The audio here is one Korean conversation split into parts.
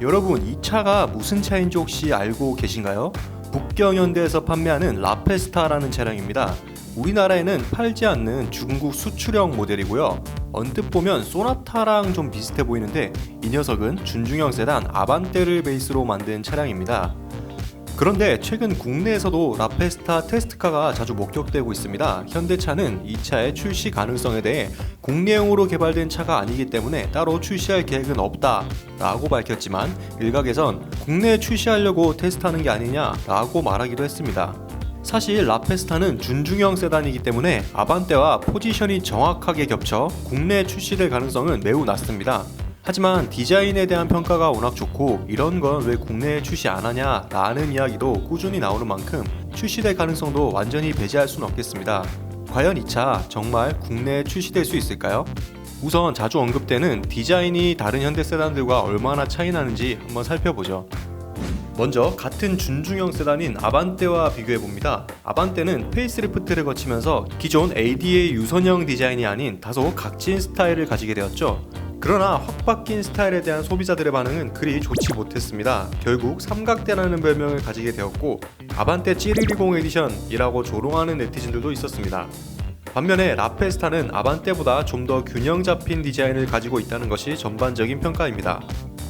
여러분 이 차가 무슨 차인지 혹시 알고 계신가요? 북경현대에서 판매하는 라페스타라는 차량입니다. 우리나라에는 팔지 않는 중국 수출형 모델이고요. 언뜻 보면 소나타랑 좀 비슷해 보이는데 이 녀석은 준중형 세단 아반떼를 베이스로 만든 차량입니다. 그런데 최근 국내에서도 라페스타 테스트카가 자주 목격되고 있습니다. 현대차는 이 차의 출시 가능성에 대해 국내용으로 개발된 차가 아니기 때문에 따로 출시할 계획은 없다 라고 밝혔지만 일각에선 국내에 출시하려고 테스트하는 게 아니냐 라고 말하기도 했습니다. 사실 라페스타는 준중형 세단이기 때문에 아반떼와 포지션이 정확하게 겹쳐 국내에 출시될 가능성은 매우 낮습니다. 하지만 디자인에 대한 평가가 워낙 좋고 이런 건 왜 국내에 출시 안 하냐 라는 이야기도 꾸준히 나오는 만큼 출시될 가능성도 완전히 배제할 수는 없겠습니다. 과연 이 차 정말 국내에 출시될 수 있을까요? 우선 자주 언급되는 디자인이 다른 현대 세단들과 얼마나 차이 나는지 한번 살펴보죠. 먼저 같은 준중형 세단인 아반떼와 비교해 봅니다. 아반떼는 페이스리프트를 거치면서 기존 ADA 유선형 디자인이 아닌 다소 각진 스타일을 가지게 되었죠. 그러나 확 바뀐 스타일에 대한 소비자들의 반응은 그리 좋지 못했습니다. 결국 삼각대라는 별명을 가지게 되었고 아반떼 찌리리공 에디션이라고 조롱하는 네티즌들도 있었습니다. 반면에 라페스타는 아반떼보다 좀 더 균형 잡힌 디자인을 가지고 있다는 것이 전반적인 평가입니다.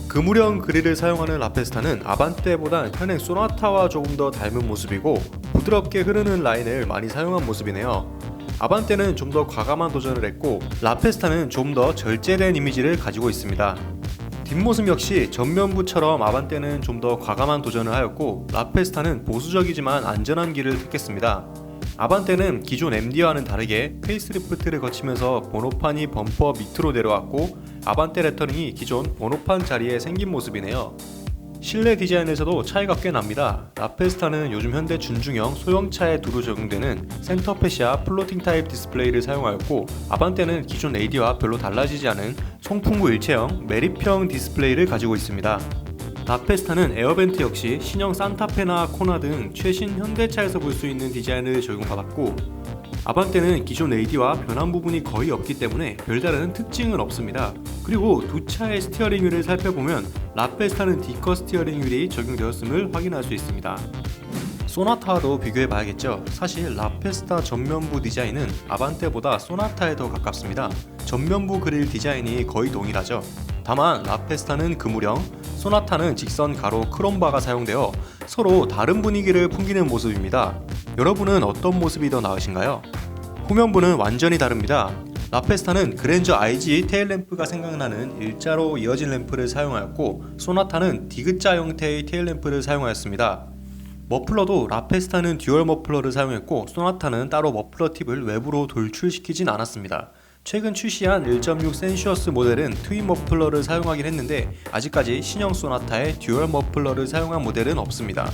그물형 그릴을 사용하는 라페스타는 아반떼보다 현행 소나타와 조금 더 닮은 모습이고 부드럽게 흐르는 라인을 많이 사용한 모습이네요. 아반떼는 좀 더 과감한 도전을 했고 라페스타는 좀 더 절제된 이미지를 가지고 있습니다. 뒷모습 역시 전면부처럼 아반떼는 좀 더 과감한 도전을 하였고 라페스타는 보수적이지만 안전한 길을 택했습니다. 아반떼는 기존 MD와는 다르게 페이스리프트를 거치면서 번호판이 범퍼 밑으로 내려왔고 아반떼 레터링이 기존 번호판 자리에 생긴 모습이네요. 실내 디자인에서도 차이가 꽤 납니다. 라페스타는 요즘 현대 준중형 소형차에 두루 적용되는 센터페시아 플로팅 타입 디스플레이를 사용하였고 아반떼는 기존 AD와 별로 달라지지 않은 송풍구 일체형 매립형 디스플레이를 가지고 있습니다. 라페스타는 에어벤트 역시 신형 산타페나 코나 등 최신 현대차에서 볼 수 있는 디자인을 적용받았고 아반떼는 기존 AD와 변한 부분이 거의 없기 때문에 별다른 특징은 없습니다. 그리고 두 차의 스티어링 휠을 살펴보면 라페스타는 D커 스티어링 휠이 적용되었음을 확인할 수 있습니다. 소나타와도 비교해 봐야겠죠. 사실 라페스타 전면부 디자인은 아반떼보다 소나타에 더 가깝습니다. 전면부 그릴 디자인이 거의 동일하죠. 다만 라페스타는 그물형, 소나타는 직선 가로 크롬바가 사용되어 서로 다른 분위기를 풍기는 모습입니다. 여러분은 어떤 모습이 더 나으신가요? 후면부는 완전히 다릅니다. 라페스타는 그랜저 IG 테일 램프가 생각나는 일자로 이어진 램프를 사용하였고 소나타는 디귿자 형태의 테일 램프를 사용하였습니다. 머플러도 라페스타는 듀얼 머플러를 사용했고 소나타는 따로 머플러 팁을 외부로 돌출시키진 않았습니다. 최근 출시한 1.6 센슈어스 모델은 트윈 머플러를 사용하긴 했는데 아직까지 신형 소나타의 듀얼 머플러를 사용한 모델은 없습니다.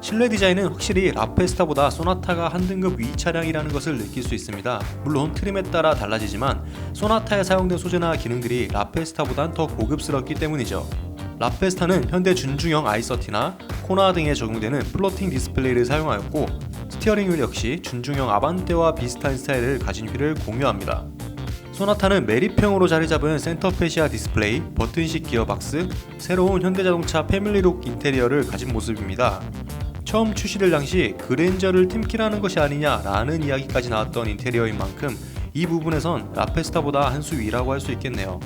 실내 디자인은 확실히 라페스타보다 소나타가 한 등급 위 차량이라는 것을 느낄 수 있습니다. 물론 트림에 따라 달라지지만 소나타에 사용된 소재나 기능들이 라페스타보단 더 고급스럽기 때문이죠. 라페스타는 현대 준중형 i30나 코나 등에 적용되는 플로팅 디스플레이를 사용하였고 스티어링 휠 역시 준중형 아반떼와 비슷한 스타일을 가진 휠을 공유합니다. 소나타는 매립형으로 자리 잡은 센터페시아 디스플레이, 버튼식 기어박스, 새로운 현대자동차 패밀리룩 인테리어를 가진 모습입니다. 처음 출시될 당시 그랜저를 팀킬하는 것이 아니냐라는 이야기까지 나왔던 인테리어인 만큼 이 부분에선 라페스타보다 한 수 위라고 할 수 있겠네요.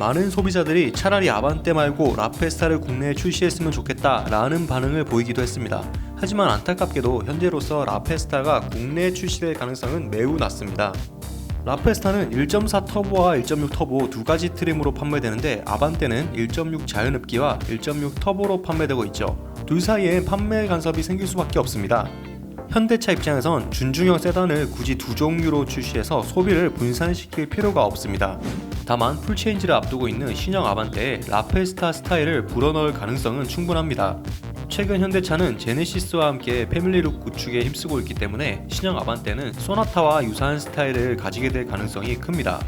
많은 소비자들이 차라리 아반떼 말고 라페스타를 국내에 출시했으면 좋겠다라는 반응을 보이기도 했습니다. 하지만 안타깝게도 현재로서 라페스타가 국내에 출시될 가능성은 매우 낮습니다. 라페스타는 1.4 터보와 1.6 터보 두 가지 트림으로 판매되는데 아반떼는 1.6 자연흡기와 1.6 터보로 판매되고 있죠. 둘 사이에 판매 간섭이 생길 수밖에 없습니다. 현대차 입장에선 준중형 세단을 굳이 두 종류로 출시해서 소비를 분산시킬 필요가 없습니다. 다만 풀체인지를 앞두고 있는 신형 아반떼에 라페스타 스타일을 불어넣을 가능성은 충분합니다. 최근 현대차는 제네시스와 함께 패밀리룩 구축에 힘쓰고 있기 때문에 신형 아반떼는 소나타와 유사한 스타일을 가지게 될 가능성이 큽니다.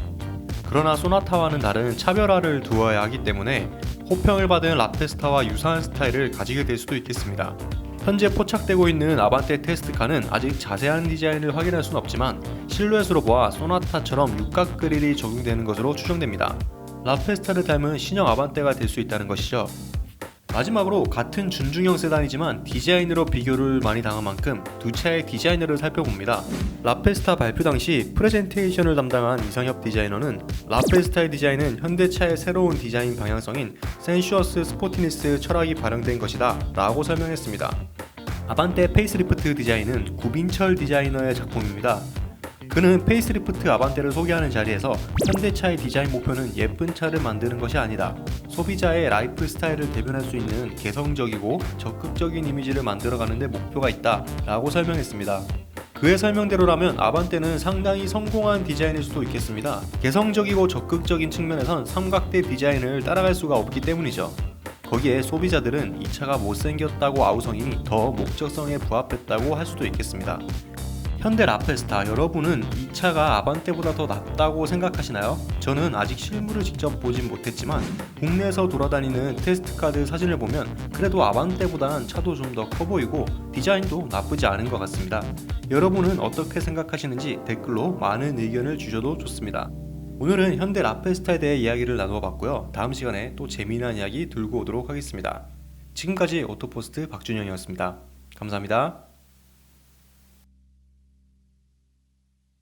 그러나 소나타와는 다른 차별화를 두어야 하기 때문에 호평을 받은 라페스타와 유사한 스타일을 가지게 될 수도 있겠습니다. 현재 포착되고 있는 아반떼 테스트카는 아직 자세한 디자인을 확인할 수는 없지만 실루엣으로 보아 소나타처럼 육각 그릴이 적용되는 것으로 추정됩니다. 라페스타를 닮은 신형 아반떼가 될 수 있다는 것이죠. 마지막으로 같은 준중형 세단이지만 디자인으로 비교를 많이 당한 만큼 두 차의 디자이너를 살펴봅니다. 라페스타 발표 당시 프레젠테이션을 담당한 이성엽 디자이너는 라페스타의 디자인은 현대차의 새로운 디자인 방향성인 센슈어스 스포티니스 철학이 반영된 것이다 라고 설명했습니다. 아반떼 페이스리프트 디자인은 구빈철 디자이너의 작품입니다. 그는 페이스리프트 아반떼를 소개하는 자리에서 현대차의 디자인 목표는 예쁜 차를 만드는 것이 아니다. 소비자의 라이프 스타일을 대변할 수 있는 개성적이고 적극적인 이미지를 만들어가는 데 목표가 있다. 라고 설명했습니다. 그의 설명대로라면 아반떼는 상당히 성공한 디자인일 수도 있겠습니다. 개성적이고 적극적인 측면에선 삼각대 디자인을 따라갈 수가 없기 때문이죠. 거기에 소비자들은 이 차가 못생겼다고 아우성이 더 목적성에 부합했다고 할 수도 있겠습니다. 현대 라페스타 여러분은 이 차가 아반떼보다 더 낫다고 생각하시나요? 저는 아직 실물을 직접 보진 못했지만 국내에서 돌아다니는 테스트카드 사진을 보면 그래도 아반떼보다는 차도 좀 더 커 보이고 디자인도 나쁘지 않은 것 같습니다. 여러분은 어떻게 생각하시는지 댓글로 많은 의견을 주셔도 좋습니다. 오늘은 현대 라페스타에 대해 이야기를 나누어 봤고요. 다음 시간에 또 재미난 이야기 들고 오도록 하겠습니다. 지금까지 오토포스트 박준영이었습니다. 감사합니다.